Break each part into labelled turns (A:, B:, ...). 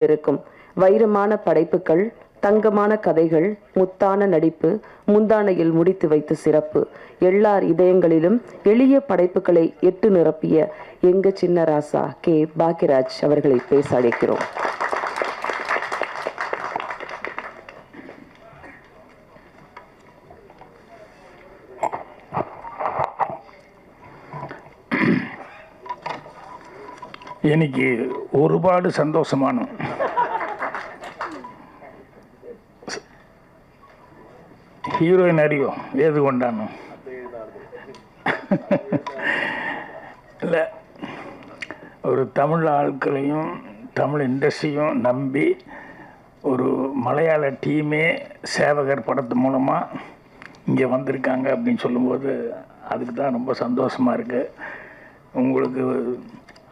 A: இருக்கும். வைரமான படைப்புகள் தங்கமான கதைகள் முத்தான நடிப்பு முந்தானையில் முடித்து வைத்து சிறப்பு. எல்லார் இதயங்களிலும் எளிய படைப்புகளை எட்டு நிரப்பிய எங்க சின்ன ராசா கே. பாக்கியராஜ் அவர்களை பேச அழைக்கிறோம்
B: இன்னைக்கு ഒരുപാട് സന്തോഷമാണ് ഹീറോയിൻ അറിയോ ഏതുകൊണ്ടാണ് இல்ல ஒரு தமிழ் ஆட்களையும் தமிழ் இண்டஸ்ட்ரியும் நம்பி ஒரு மலையாள டீமே சேவகர் படத்து மூலமாக இங்கே வந்திருக்காங்க அப்படின்னு சொல்லும்போது அதுக்கு தான் ரொம்ப சந்தோஷமாக இருக்குது உங்களுக்கு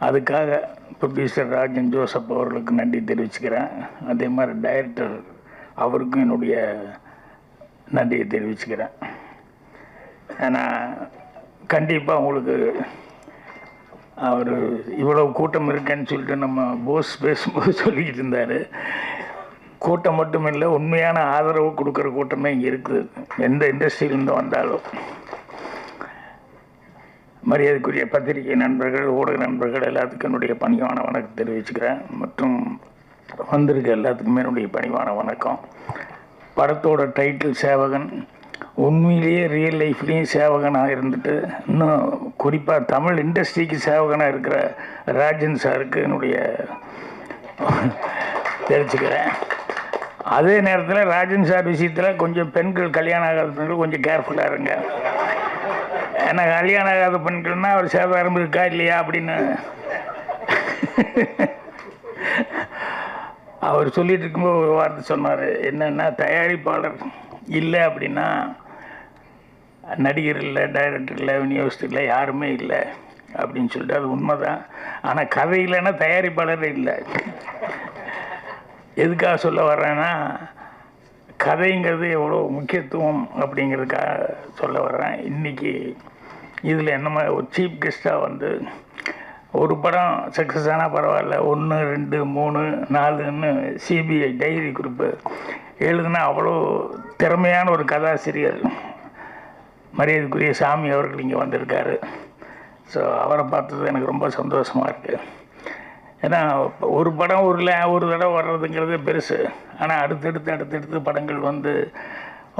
B: அதுக்காக ப்ரொடியூசர் ராஜன் ஜோசப் அவர்களுக்கு நன்றி தெரிவிச்சுக்கிறேன். அதே மாதிரி டைரக்டர் அவருக்கும் என்னுடைய நன்றியை தெரிவிச்சுக்கிறேன். ஏன்னா கண்டிப்பாக உங்களுக்கு அவர் இவ்வளவு கூட்டம் இருக்கேன்னு சொல்லிட்டு நம்ம போஸ் பேசும்போது சொல்லிக்கிட்டு இருந்தார். கூட்டம் மட்டுமில்லை உண்மையான ஆதரவு கொடுக்குற கூட்டமே இங்கே இருக்குது. எந்த இண்டஸ்ட்ரியிலேருந்து வந்தாலும். மரியாதைக்குரிய பத்திரிகை நண்பர்கள் ஊடக நண்பர்கள் எல்லாத்துக்கும் என்னுடைய பணிவான வணக்கம் தெரிவிச்சுக்கிறேன். மற்றும் வந்திருக்க எல்லாத்துக்குமே என்னுடைய பணிவான வணக்கம். படத்தோட டைட்டில் சேவகன். உண்மையிலேயே ரியல் லைஃப்லேயும் சேவகனாக இருந்துட்டு இன்னும் குறிப்பாக தமிழ் இண்டஸ்ட்ரிக்கு சேவகனாக இருக்கிற ராஜன் சாருக்கு என்னுடைய தெரிஞ்சுக்கிறேன் அதே நேரத்தில் ராஜன் சார் விஷயத்தில் கொஞ்சம் பெண்கள் கல்யாணம் ஆகாத பெண்கள் கொஞ்சம் கேர்ஃபுல்லாக இருங்க. ஏன்னா கல்யாணம் ஆகாத பெண்கள்னா அவர் சேதாரம் இருக்கா இல்லையா அப்படின்னு. அவர் சொல்லிட்டு இருக்கும்போது ஒரு வார்த்தை சொன்னார். என்னன்னா தயாரிப்பாளர் இல்லை அப்படின்னா நடிகர் இல்லை டைரக்டர் இல்லை விநியோகஸ்தர் இல்லை யாருமே இல்லை அப்படின்னு சொல்லிட்டு அது உண்மைதான். ஆனால் கதை இல்லைன்னா தயாரிப்பாளர் இல்லை. எதுக்காக சொல்ல வர்றேன்னா கதைங்கிறது எவ்வளோ முக்கியத்துவம் அப்படிங்கிறதுக்காக சொல்ல வர்றேன். இன்றைக்கி இதில் என்னமா ஒரு சீஃப் கெஸ்ட்டாக வந்து ஒரு படம் சக்ஸஸ் ஆனால் பரவாயில்ல. ஒன்று ரெண்டு மூணு நாலுன்னு சிபிஐ டைரி குரூப்பு எழுதுனா அவ்வளோ திறமையான ஒரு கதாசிரியர் மரியாதைக்குரிய சாமி அவர்கள் இங்கே வந்திருக்காரு. ஸோ அவரை பார்த்தது எனக்கு ரொம்ப சந்தோஷமாக இருக்குது ஏன்னா ஒரு படம் ஒரு லே ஒரு தடவை வர்றதுங்கிறது பெருசு. ஆனால் அடுத்தடுத்து அடுத்தடுத்து படங்கள் வந்து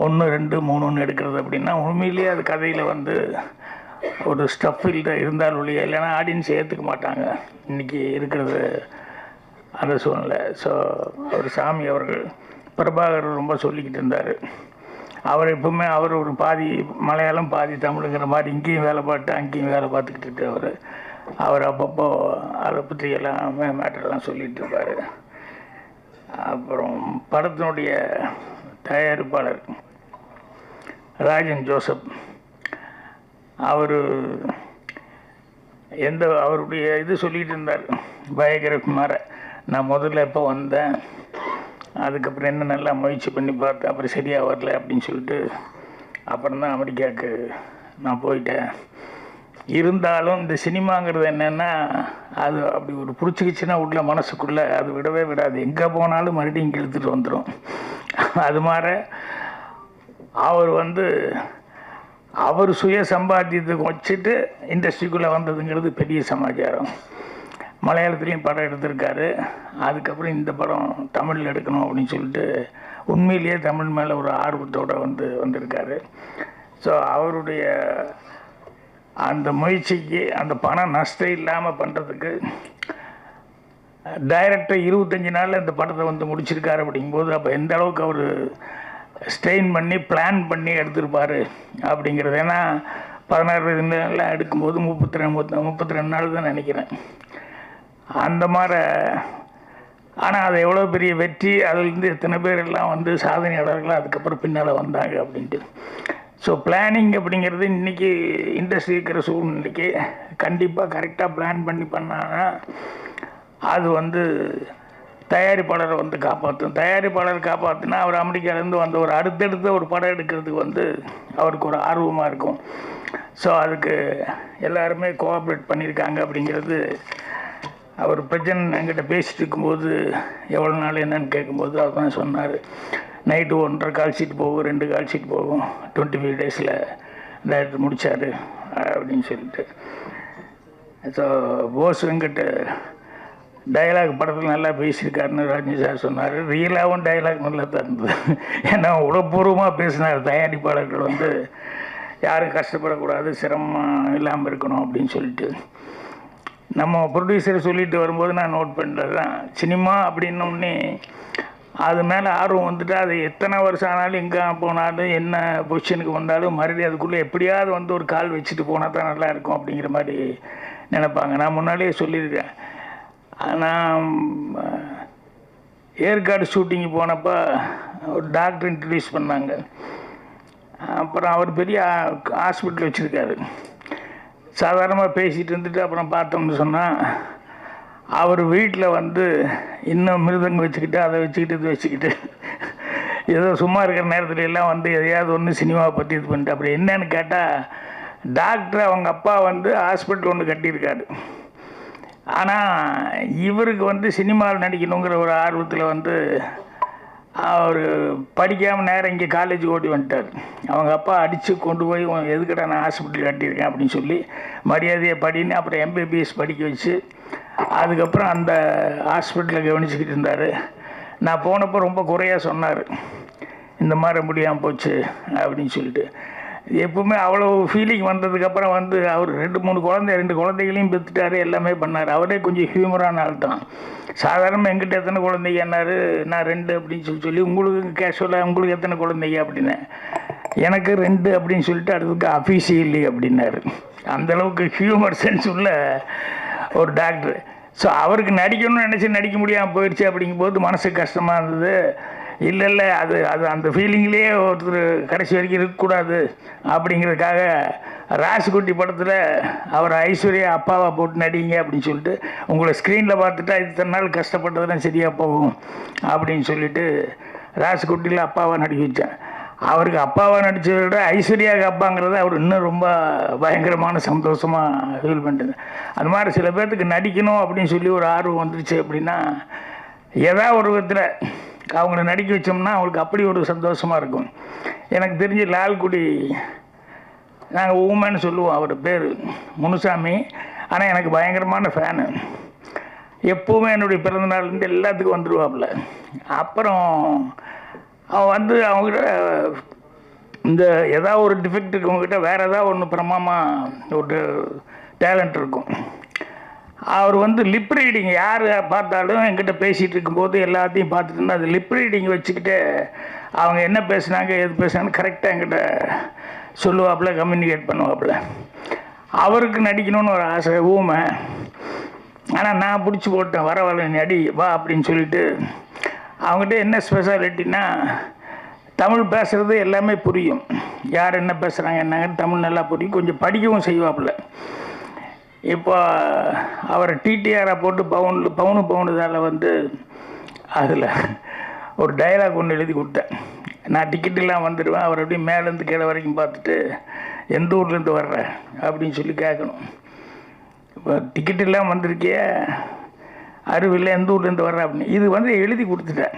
B: ஒன்று ரெண்டு மூணுன்னு எடுக்கிறது அப்படின்னா உண்மையிலேயே அது கதையில் வந்து ஒரு ஸ்டஃப் இல்லை இருந்தால் ஒழிய இல்லைன்னா ஆடியன்ஸ் ஏற்றுக்க மாட்டாங்க. இன்றைக்கி இருக்கிறது அந்த சூழ்நிலை. ஸோ அவர் சாமி அவர்கள் பிரபாகர் ரொம்ப சொல்லிக்கிட்டு இருந்தார். அவர் எப்பவுமே அவர் ஒரு பாதி மலையாளம் பாதி தமிழுங்கிற மாதிரி இங்கேயும் வேலை பார்த்து அங்கேயும் வேலை பார்த்துக்கிட்டு இருக்கவர். அவர் அப்பப்போ அதை பற்றி எல்லாமே மேட்டர்லாம் சொல்லிகிட்டு இருப்பார். அப்புறம் படத்தினுடைய தயாரிப்பாளர் ராஜன் ஜோசப். அவர் எந்த அவருடைய இது சொல்லிட்டு இருந்தார் பயங்கரகுமார மாற நான் முதல்ல எப்போ வந்தேன் அதுக்கப்புறம் என்ன நல்லா முயற்சி பண்ணி பார்த்தேன் அப்புறம் சரியாக வரல அப்படின்னு சொல்லிட்டு அப்புறம் தான் அமெரிக்காவுக்கு நான் போயிட்டேன். இருந்தாலும் இந்த சினிமாங்கிறது என்னென்னா அது அப்படி ஒரு பிடிச்சிக்கிச்சுன்னா உள்ள மனசுக்குள்ளே அது விடவே விடாது. எங்கே போனாலும் மறுபடியும் இங்கே இழுத்துட்டு வந்துடும் அது மாதிரி அவர் வந்து அவர் சுய சம்பாத்தியத்துக்கு வச்சுட்டு இண்டஸ்ட்ரிக்குள்ளே வந்ததுங்கிறது பெரிய சமாச்சாரம். மலையாளத்துலேயும் படம் எடுத்திருக்காரு. அதுக்கப்புறம் இந்த படம் தமிழில் எடுக்கணும் அப்படின்னு சொல்லிட்டு உண்மையிலேயே தமிழ் மேலே ஒரு ஆர்வத்தோடு வந்து வந்திருக்காரு. ஸோ அவருடைய அந்த முயற்சிக்கு அந்த பணம் நஷ்டம் இல்லாமல் பண்ணுறதுக்கு டைரக்டர் இருபத்தஞ்சி நாளில் இந்த படத்தை வந்து முடிச்சிருக்காரு அப்படிங்கும்போது அப்போ எந்த அளவுக்கு அவர் ஸ்ட்ரெயின் பண்ணி பிளான் பண்ணி எடுத்திருப்பார் அப்படிங்கிறது. ஏன்னா பதினாறு நாள்லாம் எடுக்கும்போது முப்பத்தி ரெண்டு முப்பத்தி முப்பத்தி ரெண்டு நாள் தான் நினைக்கிறேன். அந்த மாதிரி ஆனால் அது எவ்வளோ பெரிய வெற்றி அதுலேருந்து எத்தனை பேர் எல்லாம் வந்து சாதனையாளர்களாக அதுக்கப்புறம் பின்னால் வந்தாங்க அப்படின்ட்டு. ஸோ பிளானிங் அப்படிங்கிறது இன்றைக்கி இண்டஸ்ட்ரி இருக்கிற சூழ்நிலைக்கு கண்டிப்பாக கரெக்டாக பிளான் பண்ணி பண்ணாங்கன்னா அது வந்து தயாரிப்பாளரை வந்து காப்பாற்றும். தயாரிப்பாளர் காப்பாற்றினா அவர் அமெரிக்காலேருந்து வந்த ஒரு அடுத்தடுத்த ஒரு படம் எடுக்கிறதுக்கு வந்து அவருக்கு ஒரு ஆர்வமாக இருக்கும். ஸோ அதுக்கு எல்லாருமே கோஆப்ரேட் பண்ணியிருக்காங்க அப்படிங்கிறது அவர் பிரச்சனை என்கிட்ட பேசிட்டு இருக்கும்போது எவ்வளோ நாள் என்னன்னு கேட்கும்போது அவர் தான் சொன்னார். நைட்டு ஒன்றரை கால் ஷீட் போகும் ரெண்டு கால் ஷீட் போகும். டுவெண்ட்டி ஃபைவ் டேஸில் டேரக்டர் முடித்தார் அப்படின்னு சொல்லிட்டு. ஸோ போஸ் வெங்கட் டயலாக் படத்தில் நல்லா பேசியிருக்காருன்னு ரஜினி சார் சொன்னார். ரியலாகவும் டயலாக் நல்லா தந்தது ஏன்னா உடப்பூர்வமாக பேசினார். தயாரிப்பாளர்கள் வந்து யாரும் கஷ்டப்படக்கூடாது சிரமம் இல்லாமல் இருக்கணும் அப்படின்னு சொல்லிட்டு. நம்ம ப்ரொடியூசர் சொல்லிட்டு வரும்போது நான் நோட் பண்ணுறது தான். சினிமா அப்படின்னோடனே அது மேலே ஆர்வம் வந்துட்டு அது எத்தனை வருஷம் ஆனாலும் எங்கே போனாலும் என்ன பொசிஷனுக்கு வந்தாலும் மறுபடியும் அதுக்குள்ளே எப்படியாவது வந்து ஒரு கால் வச்சுட்டு போனால் தான் நல்லா இருக்கும் அப்படிங்கிற மாதிரி நினைப்பாங்க. நான் முன்னாடியே சொல்லியிருக்கேன். நான் ஏற்காடு ஷூட்டிங்கு போனப்போ ஒரு டாக்டர் இன்ட்ரடியூஸ் பண்ணாங்க. அப்புறம் அவர் பெரிய ஹாஸ்பிட்டல் வச்சுருக்காரு. சாதாரணமாக பேசிகிட்டு இருந்துட்டு அப்புறம் பார்த்தோம்னு சொன்னால் அவர் வீட்டில் வந்து இன்னும் மிருதங்க வச்சுக்கிட்டு அதை வச்சுக்கிட்டு இது வச்சுக்கிட்டு ஏதோ சும்மா இருக்கிற நேரத்துல எல்லாம் வந்து எதையாவது ஒன்று சினிமாவை பற்றி இது பண்ணிட்டு அப்படி என்னன்னு கேட்டால் டாக்டர் அவங்க அப்பா வந்து ஹாஸ்பிட்டல் ஒன்று கட்டியிருக்காரு. ஆனால் இவருக்கு வந்து சினிமாவில் நடிக்கணுங்கிற ஒரு ஆர்வத்தில் வந்து அவர் படிக்காமல் நேரம் இங்கே காலேஜ் ஓடி வந்துட்டார். அவங்க அப்பா அடித்து கொண்டு போய் உன் எதுக்கடா நான் ஹாஸ்பிட்டல் கட்டியிருக்கேன்? அப்படின்னு சொல்லி மரியாதையை படின்னு அப்புறம் எம்பிபிஎஸ் படிக்க வச்சு அதுக்கப்புறம் அந்த ஹாஸ்பிட்டலில் கவனிச்சுக்கிட்டு இருந்தார். நான் போனப்போ ரொம்ப குறையாக சொன்னார். இந்த மாதிரி முடியாமல் போச்சு அப்படின்னு சொல்லிட்டு. எப்பவுமே அவ்வளோ ஃபீலிங் வந்ததுக்கப்புறம் வந்து அவர் ரெண்டு மூணு குழந்தை ரெண்டு குழந்தைகளையும் பெற்றுட்டாரு எல்லாமே பண்ணார். அவரே கொஞ்சம் ஹியூமரான ஆள் தான். சாதாரணமாக எங்கிட்ட எத்தனை குழந்தைங்க என்னாரு நான் ரெண்டு அப்படின்னு சொல்லி சொல்லி உங்களுக்கு கேஷுவலாக உங்களுக்கு எத்தனை குழந்தைங்க? அப்படின்னு. எனக்கு ரெண்டு அப்படின்னு சொல்லிட்டு அடுத்ததுக்கு அஃபீஷியலி அப்படின்னாரு. அந்தளவுக்கு ஹியூமர் சென்ஸ் உள்ள ஒரு டாக்டர் ஸோ அவருக்கு நடிக்கணும்னு நினச்சி நடிக்க முடியாமல் போயிடுச்சு அப்படிங்கும்போது மனசுக்கு கஷ்டமாக இருந்தது. இல்லை இல்லை அது அது அந்த ஃபீலிங்லேயே ஒருத்தர் கடைசி வரைக்கும் இருக்கக்கூடாது. அப்படிங்கிறதுக்காக ராசிக்குட்டி படத்தில் அவர் ஐஸ்வர்யா அப்பாவை போட்டு நடிங்க அப்படின்னு சொல்லிட்டு உங்களை ஸ்க்ரீனில் பார்த்துட்டா இத்தனை நாள் கஷ்டப்பட்டதெல்லாம் சரியாக போகும் அப்படின்னு சொல்லிட்டு ராசிக்குட்டியில் அப்பாவை நடிக்க வச்சேன் அவருக்கு அப்பாவை நடித்ததை விட ஐஸ்வர்யாவுக்கு அப்பாங்கிறத அவர் இன்னும் ரொம்ப பயங்கரமான சந்தோஷமாக ஃபீல் பண்ணிட்டு அது மாதிரி சில பேர்த்துக்கு நடிக்கணும் அப்படின்னு சொல்லி ஒரு ஆர்வம் வந்துருச்சு அப்படின்னா ஏதாவது ஒரு விதத்தில் அவங்கள நடிக்க வச்சோம்னா அவங்களுக்கு அப்படி ஒரு சந்தோஷமாக இருக்கும். எனக்கு தெரிஞ்சு லால்குடி நாங்கள் ஊமன்னு சொல்லுவோம் அவர் பேர் முனுசாமி. ஆனால் எனக்கு பயங்கரமான ஃபேனு எப்போவுமே என்னுடைய பிறந்தநாள்லேருந்து எல்லாத்துக்கும் வந்துடுவாப்புல அப்புறம் அவன் வந்து அவங்ககிட்ட இந்த ஏதாவது ஒரு டிஃபெக்ட் இருக்கவங்ககிட்ட வேறு ஏதாவது ஒன்று பிரமாமா ஒரு டேலண்ட் இருக்கும். அவர் வந்து லிப் ரீடிங் யார் பார்த்தாலும் என்கிட்ட பேசிகிட்டு இருக்கும்போது எல்லாத்தையும் பார்த்துட்டு இருந்தா அது லிப் ரீடிங் வச்சுக்கிட்டு அவங்க என்ன பேசுனாங்க எது பேசுனாங்க கரெக்டாக என்கிட்ட சொல்லுவாப்புல கம்யூனிகேட் பண்ணுவாப்புல. அவருக்கு நடிக்கணும்னு ஒரு ஆசை ஊமை. ஆனால் நான் பிடிச்சி போட்டேன் வர வர நடி வா அப்படின்னு சொல்லிட்டு அவங்ககிட்ட என்ன ஸ்பெஷாலிட்டின்னா தமிழ் பேசுகிறது எல்லாமே புரியும். யார் என்ன பேசுகிறாங்க என்னங்கன்னு தமிழ் நல்லா புரியும். கொஞ்சம் படிக்கவும் செய்வாப்புல. இப்போ அவரை டிடிஆரை போட்டு பவுன் பவுனு பவுனுதால் வந்து அதில் ஒரு டைலாக் ஒன்று எழுதி கொடுத்தேன். நான் டிக்கெட்டெல்லாம் வந்துடுவேன் அவர் அப்படியே மேலேருந்து கீழே வரைக்கும் பார்த்துட்டு எந்த ஊர்லேருந்து வர்ற? அப்படின்னு சொல்லி கேட்கணும். இப்போ டிக்கெட் எல்லாம் அருவில்லை எந்த ஊர்லேருந்து வர்ற அப்படின்னு. இது வந்து எழுதி கொடுத்துட்டேன்.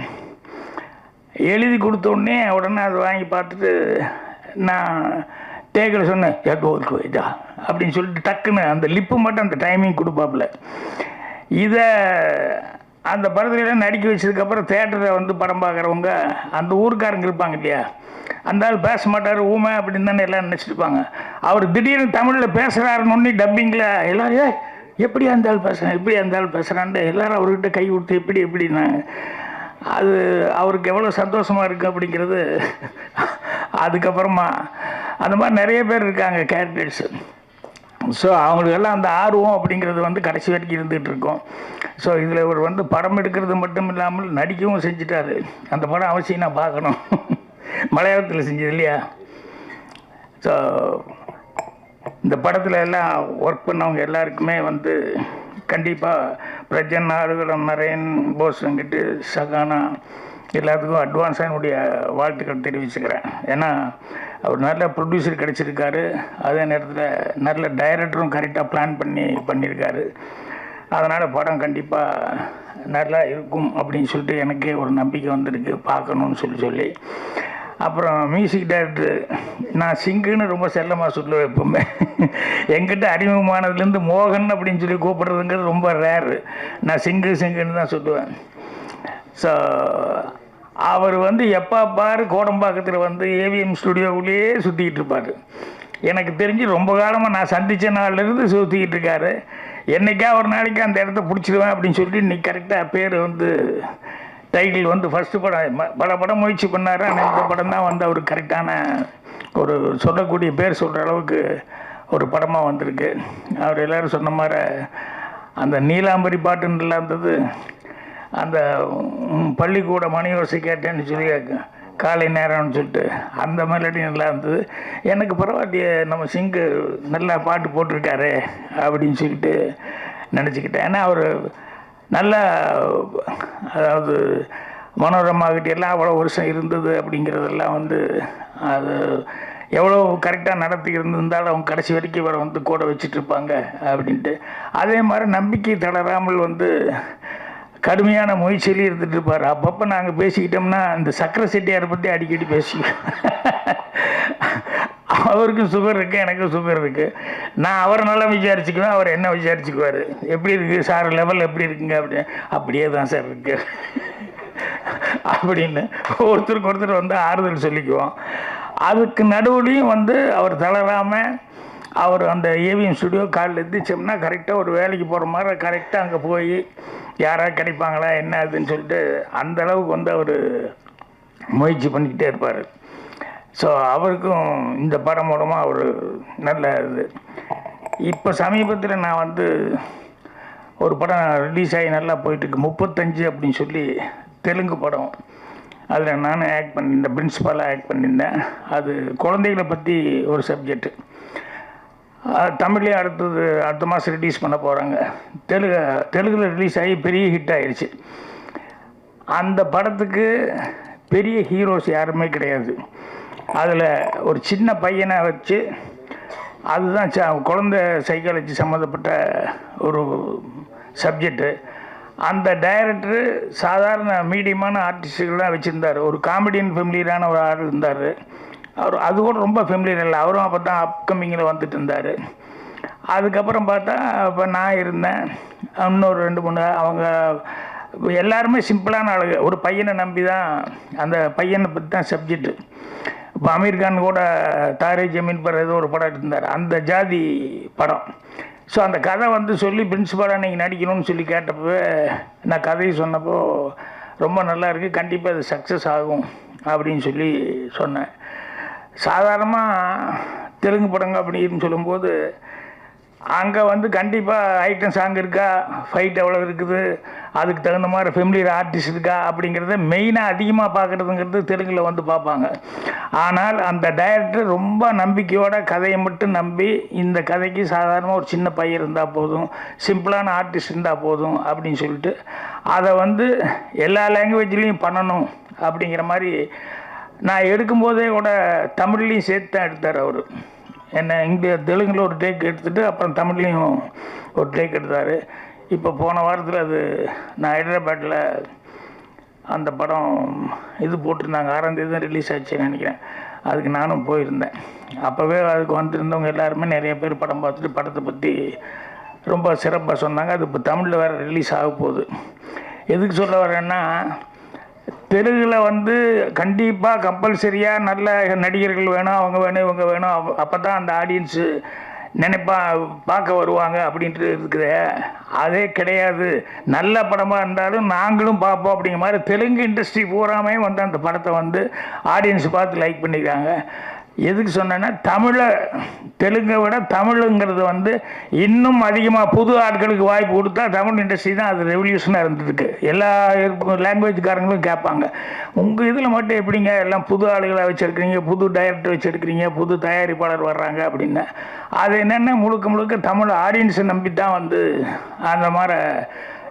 B: எழுதி கொடுத்த உடனே உடனே அதை வாங்கி பார்த்துட்டு நான் டேக்கில் சொன்னேன் எக்கோவுக்கு வைதா அப்படின்னு சொல்லிட்டு டக்குன்னு அந்த லிப்பு மட்டும் அந்த டைமிங் கொடுப்பாப்புல. இதை அந்த படத்துலலாம் நடிக்க வச்சதுக்கப்புறம் தேட்டரில் வந்து படம் பார்க்குறவங்க அந்த ஊருக்காரங்க இருப்பாங்க இல்லையா? அந்த ஆள் பேச மாட்டார் ஊமை அப்படின்னு தானே எல்லாம் நினச்சிருப்பாங்க. அவர் திடீர்னு தமிழில் பேசுகிறாருன்னு டப்பிங்கில் எல்லாரும் "ஏய், எப்படி அந்த ஆள் பேசுகிறேன் எப்படி அந்த ஆள் பேசுகிறான்ட்டு எல்லாரும் அவர்கிட்ட கை கொடுத்து எப்படி எப்படின்னாங்க? அது அவருக்கு எவ்வளோ சந்தோஷமாக இருக்குது அப்படிங்கிறது அதுக்கப்புறமா அந்த மாதிரி நிறைய பேர் இருக்காங்க கேரக்டர்ஸ் ஸோ அவங்களுக்கெல்லாம் அந்த ஆர்வம் அப்படிங்கிறது வந்து கடைசி வரைக்கும் இருந்துகிட்டு இருக்கும். ஸோ இதில் இவர் வந்து படம் எடுக்கிறது மட்டும் இல்லாமல் நடிக்கவும் செஞ்சிட்டாரு. அந்த படம் அவசியம் நான் பார்க்கணும். மலையாளத்தில் செஞ்சது இல்லையா? ஸோ இந்த படத்தில் எல்லாம் ஒர்க் பண்ணவங்க எல்லாருக்குமே வந்து கண்டிப்பாக பிரஜன் ஆறுகளம் நரேன் போஸ் சகானா எல்லாத்துக்கும் அட்வான்ஸாக என்னுடைய வாழ்த்துக்கள் தெரிவிச்சுக்கிறேன். ஏன்னா அவர் நல்ல ப்ரொடியூசர் கிடச்சிருக்காரு. அதே நேரத்தில் நல்ல டைரக்டரும் கரெக்டாக பிளான் பண்ணி பண்ணியிருக்காரு அதனால் படம் கண்டிப்பாக நல்லா இருக்கும் அப்படின்னு சொல்லிட்டு எனக்கே ஒரு நம்பிக்கை வந்திருக்கு பார்க்கணுன்னு சொல்லி சொல்லி. அப்புறம் மியூசிக் டைரக்டர் நான் சிங்குன்னு ரொம்ப செல்லமாக சொல்லுவேன் எப்பவுமே. எங்கிட்ட அறிமுகமானதுலேருந்து மோகன் அப்படின்னு சொல்லி கூப்பிட்றதுங்கிறது ரொம்ப ரேரு நான் சிங்கு சிங்குன்னு தான் சொல்லுவேன். ஸோ அவர் வந்து எப்போ பாரு கோடம்பாக்கத்தில் வந்து ஏவிஎம் ஸ்டுடியோவுலேயே சுற்றிக்கிட்டு இருப்பார் எனக்கு தெரிஞ்சு ரொம்ப காலமாக நான் சந்தித்த நாள்லேருந்து சுற்றிக்கிட்டு இருக்காரு என்னைக்கா ஒரு நாளைக்கு அந்த இடத்த பிடிச்சிடுவேன் அப்படின்னு சொல்லிட்டு இன்னைக்கு கரெக்டாக பேர் வந்து டைட்டில் வந்து ஃபஸ்ட்டு படம் பல படம் முயற்சி பண்ணார். ஆனால் இந்த படம் தான் வந்து அவர் கரெக்டான ஒரு சொல்லக்கூடிய பேர் சொல்கிற அளவுக்கு ஒரு படமாக வந்திருக்கு. அவர் எல்லோரும் சொன்ன மாதிரி அந்த நீலாம்பரி பாட்டுன்னு இருந்தது அந்த பள்ளிக்கூட மணி ஓசை கேட்டேன்னு சொல்லி காலை நேரம்னு சொல்லிட்டு அந்த மெலடி நல்லா இருந்தது. எனக்கு பரவாயில்லையே நம்ம சிங்கு நல்லா பாட்டு போட்டிருக்காரு அப்படின்னு சொல்லிட்டு நினச்சிக்கிட்டேன். ஏன்னா அவர் நல்லா அதாவது மனோரமாகிட்ட எல்லாம் அவ்வளோ வருஷம் இருந்தது அப்படிங்கிறதெல்லாம் வந்து அது எவ்வளோ கரெக்டாக நடத்தி இருந்திருந்தாலும் அவங்க கடைசி வரைக்கும் இவரை வந்து கூட வச்சுட்டு இருப்பாங்க அப்படின்ட்டு. அதே மாதிரி நம்பிக்கை தளராமல் வந்து கடுமையான முயற்சியிலே இருந்துட்டு இருப்பார். அப்பப்போ நாங்கள் பேசிக்கிட்டோம்னா அந்த சக்கரை செட்டியாரை பற்றி அடிக்கடி பேசிக்குவோம். அவருக்கும் சுகர் இருக்குது எனக்கும் சுகர் இருக்குது நான் அவரை நல்லா விசாரிச்சுக்குவேன் அவர் என்ன விசாரிச்சுக்குவார். எப்படி இருக்குது சார் லெவல் எப்படி இருக்குங்க அப்படின்னு அப்படியே தான் சார் இருக்கு. அப்படின்னு ஒருத்தருக்கு ஒருத்தர் வந்து ஆறுதல் சொல்லிக்குவோம். அதுக்கு நடுவுலையும் வந்து அவர் தளராமல் அவர் அந்த ஏவிஎம் ஸ்டுடியோ காலில் எந்திரிச்சோம்னா கரெக்டாக ஒரு வேலைக்கு போகிற மாதிரி கரெக்டாக அங்கே போய் யாராவது கிடைப்பாங்களா என்ன அதுன்னு சொல்லிட்டு அந்த அளவுக்கு வந்து அவர் முயற்சி பண்ணிக்கிட்டே இருப்பார். ஸோ அவருக்கும் இந்த படம் மூலமாக அவர் நல்ல இது. இப்போ சமீபத்தில் நான் வந்து ஒரு படம் ரிலீஸ் ஆகி நல்லா போயிட்டுருக்கு. முப்பத்தஞ்சு அப்படின்னு சொல்லி தெலுங்கு படம். அதில் நானும் ஆக்ட் பண்ணியிருந்தேன் பிரின்ஸிபலாக ஆக்ட் பண்ணியிருந்தேன். அது குழந்தைகளை பற்றி ஒரு சப்ஜெக்ட்டு தமிழ்லேயே அடுத்தது அடுத்த மாதம் ரிலீஸ் பண்ண போகிறாங்க தெலுங்கு தெலுங்கில் ரிலீஸ் ஆகி பெரிய ஹிட் ஆயிடுச்சு அந்த படத்துக்கு பெரிய ஹீரோஸ் யாருமே கிடையாது. அதில் ஒரு சின்ன பையனை வச்சு அதுதான் ச குழந்தை சைக்காலஜி சம்மந்தப்பட்ட ஒரு சப்ஜெக்டு அந்த டைரக்டரு சாதாரண மீடியமான ஆர்டிஸ்டுகள்லாம் வச்சுருந்தார். ஒரு காமெடியன் ஃபெமிலியரான ஒரு ஆள் இருந்தார். அவர் அது கூட ரொம்ப ஃபெமிலியர் இல்லை. அவரும் அப்போ தான் அப்கமிங்கில் வந்துட்டு இருந்தார். அதுக்கப்புறம் பார்த்தா இப்போ நான் இருந்தேன். இன்னொரு ரெண்டு மூணு அவங்க எல்லாருமே சிம்பிளான ஆளுங்க. ஒரு பையனை நம்பி தான் அந்த பையனை பற்றி தான் சப்ஜெக்ட்டு இப்போ அமீர்கான் கூட தாரே ஜமீன் பர் ஏதோ ஒரு படம் இருந்தார் அந்த ஜாதி படம். ஸோ அந்த கதை வந்து சொல்லி பிரின்சிபலாக நீங்கள் நடிக்கணும்னு சொல்லி கேட்டப்போ நான் கதையை சொன்னப்போ ரொம்ப நல்லா இருக்குது கண்டிப்பாக அது சக்ஸஸ் ஆகும் அப்படின்னு சொல்லி சொன்னேன். சாதாரணமாக தெலுங்கு படங்க அப்படின்னு சொல்லும்போது அங்கே வந்து கண்டிப்பாக ஐட்டம் சாங் இருக்கா ஃபைட் எவ்வளோ இருக்குது அதுக்கு தகுந்த மாதிரி ஃபெமிலியர் ஆர்டிஸ்ட் இருக்கா அப்படிங்கிறத மெயினாக அதிகமாக பார்க்குறதுங்கிறது தெலுங்கில் வந்து பார்ப்பாங்க ஆனால் அந்த டைரக்டர் ரொம்ப நம்பிக்கையோட கதையை மட்டும் நம்பி இந்த கதைக்கு சாதாரணமாக ஒரு சின்ன பையன் இருந்தால் போதும் சிம்பிளான ஆர்டிஸ்ட் இருந்தால் போதும் அப்படின்னு சொல்லிட்டு அதை வந்து எல்லா லாங்குவேஜ்லேயும் பண்ணணும் அப்படிங்கிற மாதிரி நான் எடுக்கும்போதே கூட தமிழ்லேயும் சேர்த்து தான் எடுத்தார் அவர். என்ன இங்கே தெலுங்கில் ஒரு டேக் எடுத்துகிட்டு அப்புறம் தமிழ்லேயும் ஒரு டேக் எடுத்தார். இப்போ போன வாரத்தில் அது நான் ஹைதராபாத்தில் அந்த படம் இது போட்டிருந்தாங்க. ஆறாம் தேதி தான் ரிலீஸ் ஆச்சுன்னு நினைக்கிறேன். அதுக்கு நானும் போயிருந்தேன். அப்போவே அதுக்கு வந்திருந்தவங்க எல்லாருமே நிறைய பேர் படம் பார்த்துட்டு படத்தை பற்றி ரொம்ப சிறப்பாக சொன்னாங்க. அது இப்போ தமிழில் வேறு ரிலீஸ் ஆக போகுது. எதுக்கு சொல்ல வரேன்னா தெலுங்கில் வந்து கண்டிப்பாக கம்பல்சரியாக நல்ல நடிகர்கள் வேணும் அவங்க வேணும் இவங்க வேணும். அப்போ தான் அந்த ஆடியன்ஸு நினைப்பா பார்க்க வருவாங்க அப்படின்ட்டு இருக்குது. அதே கிடையாது. நல்ல படமாக இருந்தாலும் நாங்களும் பார்ப்போம் அப்படிங்கிற மாதிரி தெலுங்கு இண்டஸ்ட்ரி பூராமே வந்து அந்த படத்தை வந்து ஆடியன்ஸ் பார்த்து லைக் பண்ணிக்கிறாங்க. எதுக்கு சொன்னேன்னா தமிழை தெலுங்கை விட தமிழுங்கிறது வந்து இன்னும் அதிகமாக புது ஆட்களுக்கு வாய்ப்பு கொடுத்தா தமிழ் இண்டஸ்ட்ரி தான் அது ரெவல்யூஷனாக இருந்ததுக்கு எல்லா லாங்குவேஜ்காரங்களும் கேட்பாங்க. உங்கள் இதில் மட்டும் எப்படிங்க எல்லாம் புது ஆளுகளை வச்சுருக்கிறீங்க புது டைரக்டர் வச்சுருக்கிறீங்க புது தயாரிப்பாளர் வர்றாங்க அப்படின்னு. அது என்னென்ன முழுக்க முழுக்க தமிழ் ஆடியன்ஸை நம்பி தான் வந்து அந்த மாதிரி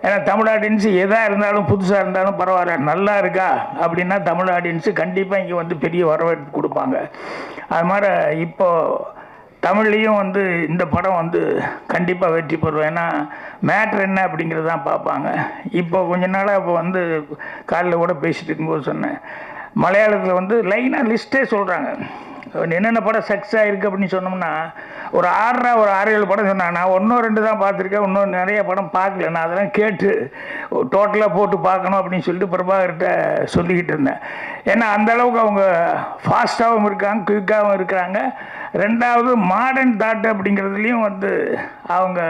B: ஏன்னா தமிழ் ஆடியன்ஸு எதாக இருந்தாலும் புதுசாக இருந்தாலும் பரவாயில்ல. நல்லா இருக்கா? அப்படின்னா தமிழ் ஆடியன்ஸு கண்டிப்பாக இங்கே வந்து பெரிய வரவேற்பு கொடுப்பாங்க. அது மாதிரி இப்போது தமிழ்லேயும் வந்து இந்த படம் வந்து கண்டிப்பாக வெற்றி பெறும். ஏன்னா மேட்ரு என்ன அப்படிங்கிறது தான் பார்ப்பாங்க. இப்போ கொஞ்ச நாளாக இப்போ வந்து காலையில் கூட பேசிட்டு இருக்கும்போது சொன்னேன். மலையாளத்தில் வந்து லைனாக லிஸ்ட்டே சொல்கிறாங்க என்னென்ன படம் சக்ஸஸ் ஆகிருக்கு அப்படின்னு சொன்னோம்னா ஒரு ஆறரை ஒரு ஆறு ஏழு படம் சொன்னாங்க நான் ஒன்றும் ரெண்டு தான் பார்த்துருக்கேன் இன்னும் நிறைய படம் பார்க்கல. நான் அதெல்லாம் கேட்டு டோட்டலாக போட்டு பார்க்கணும் அப்படின்னு சொல்லிட்டு பிரபாகர்கிட்ட சொல்லிக்கிட்டு இருந்தேன். ஏன்னா அந்த அளவுக்கு அவங்க ஃபாஸ்ட்டாகவும் இருக்காங்க குயிக்காகவும் இருக்கிறாங்க. ரெண்டாவது மாடர்ன் தாட் அப்படிங்கிறதுலையும் வந்து அவங்க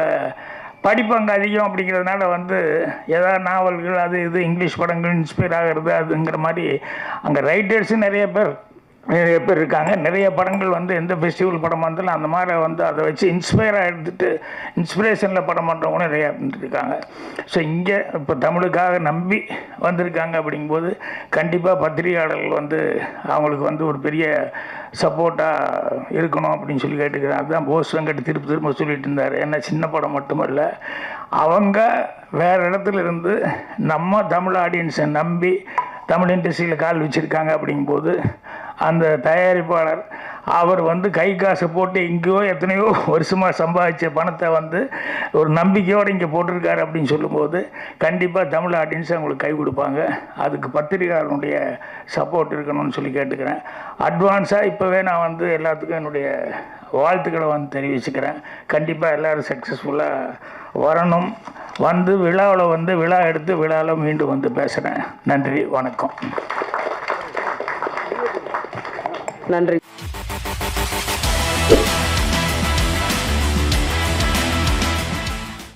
B: படிப்பு அங்கே அதிகம் அப்படிங்கிறதுனால வந்து ஏதாவது நாவல்கள் அது இது இங்கிலீஷ் படங்கள் இன்ஸ்பயர் ஆகிறது அதுங்கிற மாதிரி அங்கே ரைட்டர்ஸும் நிறைய பேர் பேர் இருக்காங்க. நிறைய படங்கள் வந்து எந்த ஃபெஸ்டிவல் படம் வந்தாலும் அந்த மாதிரி வந்து அதை வச்சு இன்ஸ்பயராக எடுத்துகிட்டு இன்ஸ்பிரேஷனில் படம் பண்ணுறவங்க நிறையா இருக்காங்க ஸோ இங்கே இப்போ தமிழுக்காக நம்பி வந்திருக்காங்க அப்படிங்கும்போது கண்டிப்பாக பத்திரிகையாளர்கள் வந்து அவங்களுக்கு வந்து ஒரு பெரிய சப்போர்ட்டாக இருக்கணும் அப்படின்னு சொல்லி கேட்டுக்கிறேன் அதுதான் போஸ் வெங்கட் திருப்பி திரும்ப சொல்லிட்டு இருந்தார். ஏன்னா சின்ன படம் மட்டுமல்ல அவங்க வேறு இடத்துல இருந்து நம்ம தமிழ் ஆடியன்ஸை நம்பி தமிழ் இண்டஸ்ட்ரியில் கால் வச்சுருக்காங்க அப்படிங்கும்போது அந்த தயாரிப்பாளர் அவர் வந்து கை காசு போட்டு இங்கேயோ எத்தனையோ வருஷமாக சம்பாதிச்ச பணத்தை வந்து ஒரு நம்பிக்கையோடு இங்கே போட்டிருக்காரு அப்படின்னு சொல்லும்போது கண்டிப்பாக தமிழ் ஆடியன்ஸ் அவங்களுக்கு கை கொடுப்பாங்க. அதுக்கு பத்திரிகையாளனுடைய சப்போர்ட் இருக்கணும்னு சொல்லி கேட்டுக்கிறேன். அட்வான்ஸாக இப்போவே நான் வந்து எல்லாத்துக்கும் என்னுடைய வாழ்த்துக்களை வந்து தெரிவிச்சுக்கிறேன். கண்டிப்பாக எல்லோரும் சக்ஸஸ்ஃபுல்லாக வரணும். வந்து விழாவில் வந்து விழா எடுத்து விழாவில் மீண்டும் வந்து பேசுகிறேன் நன்றி வணக்கம்.
A: நன்றி.